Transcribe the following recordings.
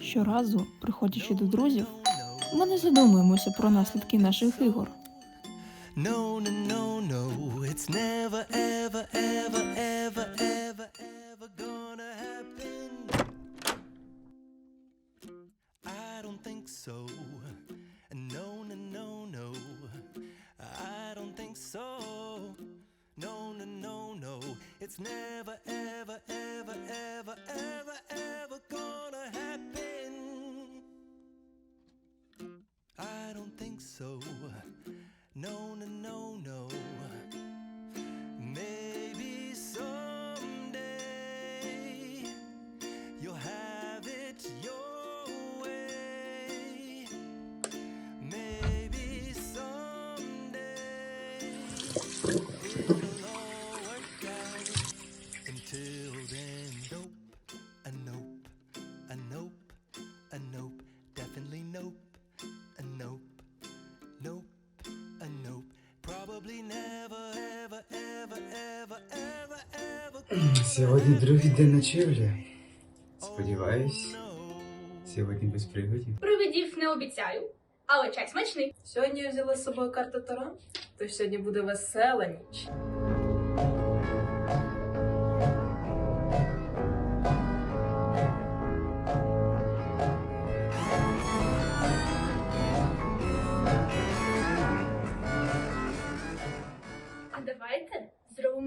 Щоразу, приходячи до друзів, ми не задумуємося про наслідки наших ігор. It's never, so. No, no, no, no. Maybe someday you'll have it your way. Maybe someday it'll all work out. Until then, Сьогодні другий день ночівлі. Сподіваюсь, сьогодні без пригодів. Привидів не обіцяю, але чай смачний. Сьогодні я взяла з собою карту Таро, тож сьогодні буде весела ніч.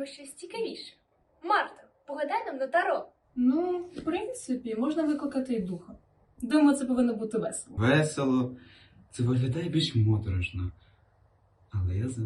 Зробимо щось цікавіше. Марта, погадай нам на таро. Ну, в принципі, можна викликати і духа. Думаю, це повинно бути весело. Весело. Це виглядає більш моторошно. Але я за.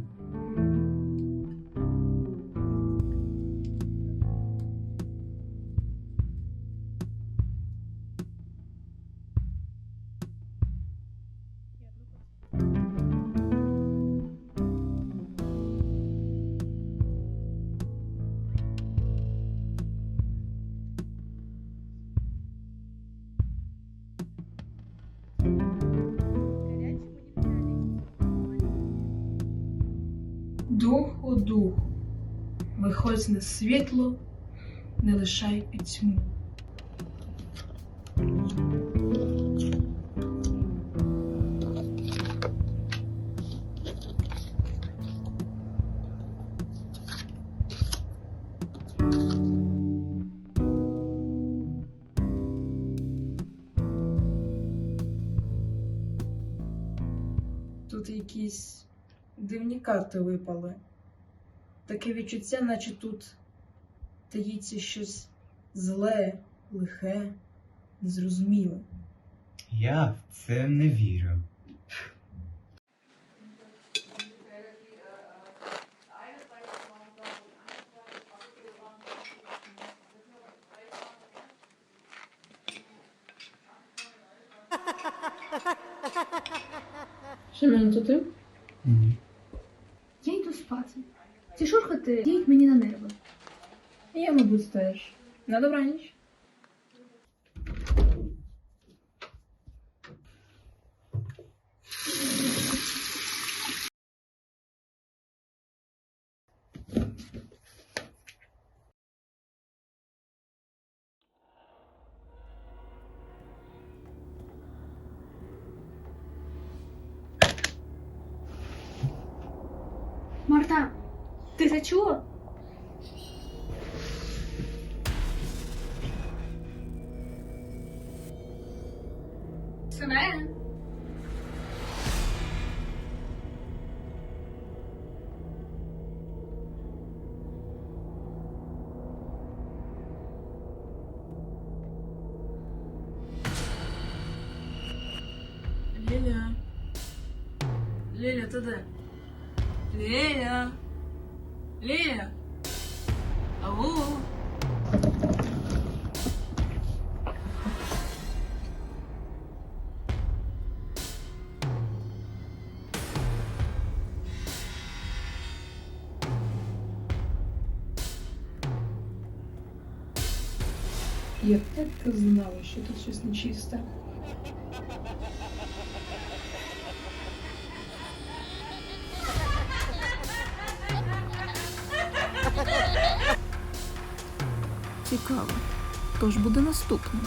Духу, духу, виходь на світло, не лишай пітьму. Тут якісь дивні карти випали. Таке відчуття, наче тут таїться щось зле, лихе, незрозуміле. Я в це не вірю. Шимон, то ти? Ні. Спати. Ці шурхати діють мені на нерви. Я, мабуть, теж. На добраніч. Марта, ти це чула? Сине? Ліля. Ліля, ти де? Ліля. Ліля. Ау. Я так і знала, що тут щось нечисте. Цікаво. Тож буде наступним?